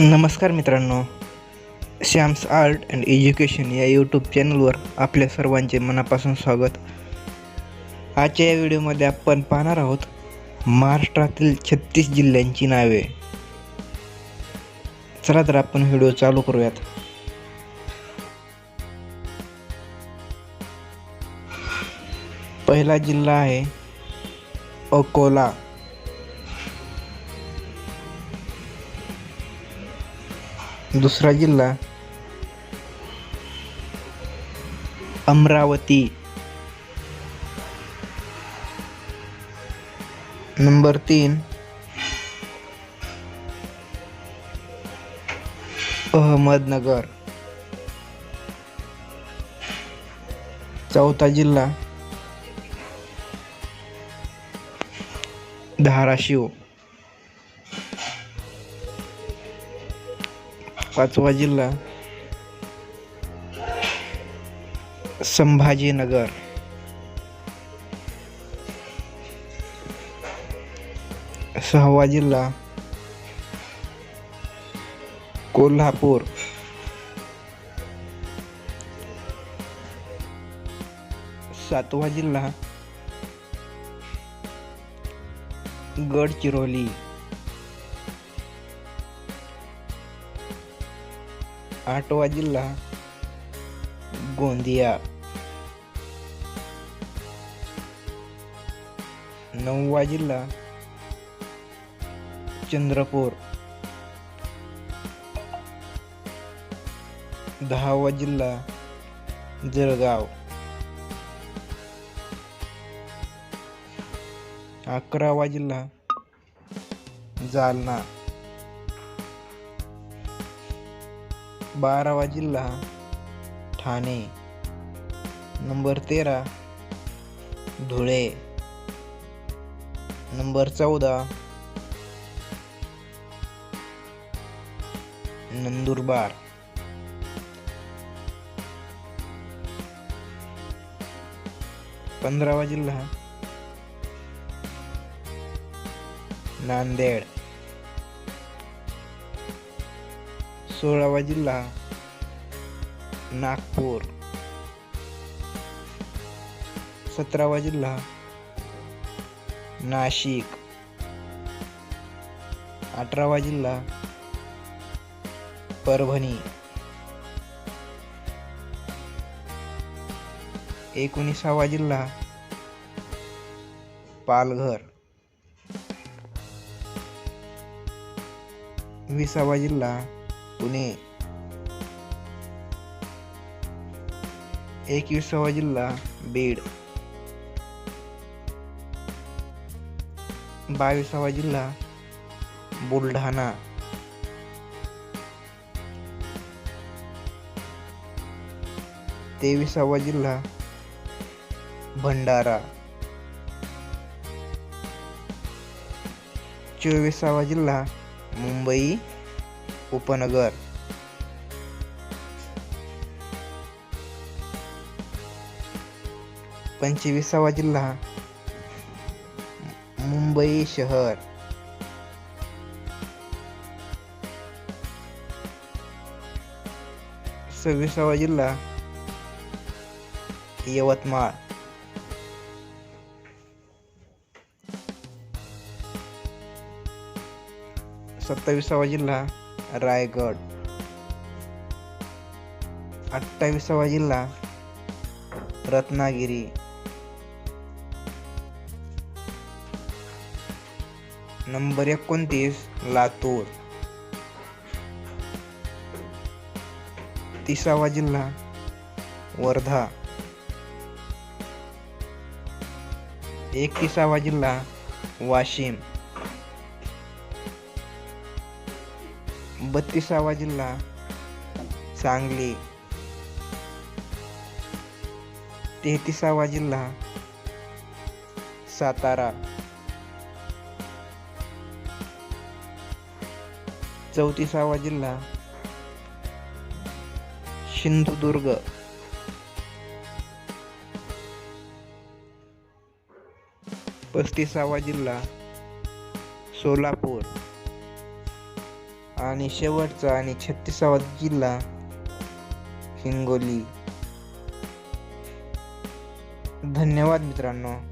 नमस्कार मित्रांनो Shyam's art and education या यूट्यूब चॅनलवर आपल्या सर्वांचे मनापासून स्वागत. आजच्या या व्हिडिओमध्ये आपण पाहणार आहोत महाराष्ट्रातील छत्तीस जिल्ह्यांची नावे. चला तर आपण व्हिडिओ चालू करूयात. पहिला जिल्हा आहे अकोला. दुसरा जिल्हा. अमरावती. नंबर तीन. अहमदनगर. चौथा जिल्हा. धाराशिव. पाचवा जिल्हा. संभाजीनगर. सहावा जिल्हा. कोल्हापूर. सातवा जिल्हा. गडचिरोली. आठवा जिल्हा गोंदिया. नववा जिल्हा चंद्रपूर. दहावा जिल्हा जळगाव. अकरावा जिल्हा जालना. बारावा जिल्हा ठाणे. नंबर तेरा धुळे. नंबर चौदा नंदुरबार. पंधरावा जिल्हा नांदेड. सोळावा जिल्हा नागपूर. सतरावा जिल्हा नाशिक. अठरावा जिल्हा परभणी. एकोणीसावा जिल्हा पालघर. विसावा जिल्हा पुणे. एकविसावा जिल्हा बीड. बावीसावा जिल्हा बुलढाणा. तेविसावा जिल्हा भंडारा. चोवीसावा जिल्हा मुंबई. उपनगर. पंचवीसावा जिल्हा मुंबई शहर. सव्वीसावा जिल्हा यवतमाळ. सत्तावीसावा जिल्हा रायगड. अठ्ठावीसावा जिल्हा रत्नागिरी. नंबर एकोणतीस लातूर. तिसावा जिल्हा वर्धा. एकतीसावा जिल्हा वाशिम. बत्तीसावा जिल्हा सांगली. तेहतीसावा जिल्हा सातारा. चौतीसावा जिल्हा सिंधुदुर्ग. पस्तीसावा जिल्हा सोलापूर. आणि शेवटचा आणि छत्तीसावा जिल्हा हिंगोली. धन्यवाद मित्रांनो.